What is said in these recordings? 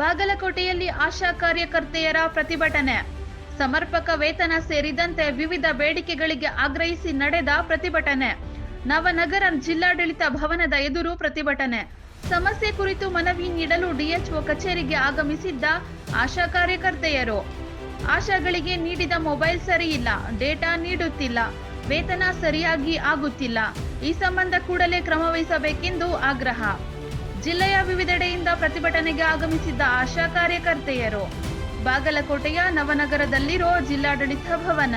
ಬಾಗಲಕೋಟೆಯಲ್ಲಿ ಆಶಾ ಕಾರ್ಯಕರ್ತೆಯರ ಪ್ರತಿಭಟನೆ. ಸಮರ್ಪಕ ವೇತನ ಸೇರಿದಂತೆ ವಿವಿಧ ಬೇಡಿಕೆಗಳಿಗೆ ಆಗ್ರಹಿಸಿ ನಡೆದ ಪ್ರತಿಭಟನೆ. ನವನಗರ ಜಿಲ್ಲಾಡಳಿತ ಭವನದ ಎದುರು ಪ್ರತಿಭಟನೆ. ಸಮಸ್ಯೆ ಕುರಿತು ಮನವಿ ನೀಡಲು ಡಿಎಚ್ಒ ಕಚೇರಿಗೆ ಆಗಮಿಸಿದ್ದ ಆಶಾ ಕಾರ್ಯಕರ್ತೆಯರು. ಆಶಾಗಳಿಗೆ ನೀಡಿದ ಮೊಬೈಲ್ ಸರಿಯಿಲ್ಲ ಡೇಟಾ ನೀಡುತ್ತಿಲ್ಲ, ವೇತನ ಸರಿಯಾಗಿ ಆಗುತ್ತಿಲ್ಲ. ಈ ಸಂಬಂಧ ಕೂಡಲೇ ಕ್ರಮ ವಹಿಸಬೇಕೆಂದು ಆಗ್ರಹ. ಜಿಲ್ಲೆಯ ವಿವಿಧೆಡೆಯಿಂದ ಪ್ರತಿಭಟನೆಗೆ ಆಗಮಿಸಿದ್ದ ಆಶಾ ಕಾರ್ಯಕರ್ತೆಯರು. ಬಾಗಲಕೋಟೆಯ ನವನಗರದಲ್ಲಿರೋ ಜಿಲ್ಲಾಡಳಿತ ಭವನ.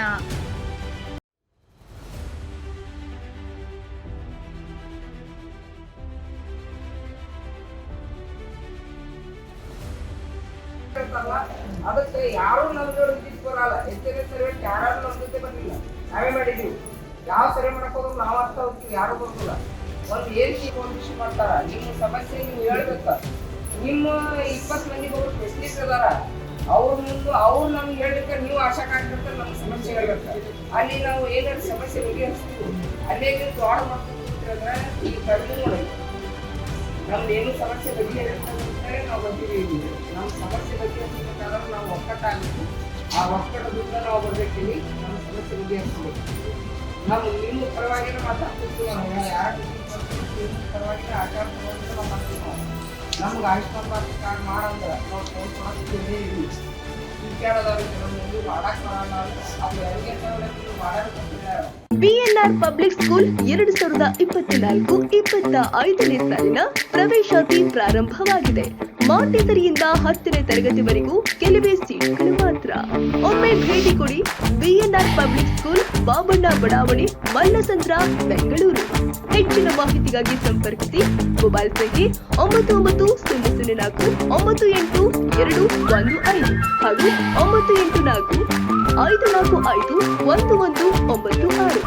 ಅದಕ್ಕೆ ಯಾರು ನಮ್ಮ ಜೋಡಿ ಬರಲ್ಲ ಹೆಚ್ಚಿನ ಮಾಡಿದೀವಿ ಯಾವ ಸರ್ವೆ ಮಾಡಕ್ ಹೋದ್ರು ನಾವು ಹೋಗ್ತೀವಿ, ಯಾರು ಬರೋದಿಲ್ಲ. ಒಂದು ಏನು ಒಂದು ವಿಷಯ ಮಾಡ್ತಾರ ನಿಮ್ಮ ಸಮಸ್ಯೆ ನೀವು ಹೇಳ್ಬೇಕು. ನಿಮ್ಮ ಇಪ್ಪತ್ತು ಮಂದಿ ಒಬ್ರು ಸ್ಪೆಷಲಿಸ್ಟ್ ಅದಾರ. ಅವ್ರ ಮುಂದೆ ಅವ್ರು ನಮ್ಗೆ ಹೇಳ್ಬೇಕ ನೀವು ಆಶಾ ಕಾಣ್ತಿರ್ತಾರೆ ನಮ್ಮ ಸಮಸ್ಯೆ ಹೇಳ್ಬೇಕು. ಅಲ್ಲಿ ನಾವು ಏನಾದ್ರು ಸಮಸ್ಯೆ ಬಗೆಹರಿಸ್ತೀವಿ. ಅಲ್ಲೇ ನೀವು ದೊಡ್ಡ ಮಾಡ್ಕೊಂಡ್ರೆ ಈ ಕಡಿಮೆ ನೋಡಿ. ನಮ್ದು ಏನು ಸಮಸ್ಯೆ ಬಗೆಹರಿಸ್ತಂದ್ರೆ ನಾವು ಬಂದಿದ್ದೀವಿ ನಮ್ಮ ಸಮಸ್ಯೆ ಬಗೆಹರಿಸ್ಬೇಕಾದ್ರೆ ನಾವು ಒಕ್ಕಟ್ಟಾಗಬೇಕು. ಆ ಒಕ್ಕಟ್ಟದಿಂದ ನಾವು ಬರ್ಬೇಕಿಲ್ಲಿ ನಮ್ಮ ಸಮಸ್ಯೆ ಬಗೆಹರಿಸ್ಬೇಕು. ನಾವು ನಿಮ್ಮ ಪರವಾಗಿನ ಮಾತಾಡ್ತಿರ್ತೀವಿ. ಯಾರ ಬಿಎನ್ಆರ್ ಪಬ್ಲಿಕ್ ಸ್ಕೂಲ್ ಎರಡು ಸಾವಿರದ ಇಪ್ಪತ್ನಾಲ್ಕು ಇಪ್ಪತ್ತ ಐದನೇ ಸಾಲಿನ ಪ್ರವೇಶಾತಿ ಪ್ರಾರಂಭವಾಗಿದೆ. ಮಾಂಟೆಸರಿಯಿಂದ ಹತ್ತನೇ ತರಗತಿವರೆಗೂ ಕೆಲವೇ ಸೀಟ್ಗಳು ಮಾತ್ರ. ಒಮ್ಮೆ ಭೇಟಿ ಕೊಡಿ ಬಿಎನ್ಆರ್ ಪಬ್ಲಿಕ್ ಸ್ಕೂಲ್ ಬಾಬಣ್ಣ ಬಡಾವಣೆ, ಮಲ್ಲಸಂದ್ರ, ಬೆಂಗಳೂರು. ಹೆಚ್ಚಿನ ಮಾಹಿತಿಗಾಗಿ ಸಂಪರ್ಕಿಸಿ ಮೊಬೈಲ್ ಸಂಖ್ಯೆ ಒಂಬತ್ತು ಒಂಬತ್ತು ಸೊನ್ನೆ ಸೊನ್ನೆ ನಾಲ್ಕು ಒಂಬತ್ತು ಎಂಟು ಎರಡು ಒಂದು ಐದು ಹಾಗೂ ಒಂಬತ್ತು ಎಂಟು ನಾಲ್ಕು ಐದು ನಾಲ್ಕು ಐದು ಒಂದು ಒಂದು ಒಂಬತ್ತು ಆರು.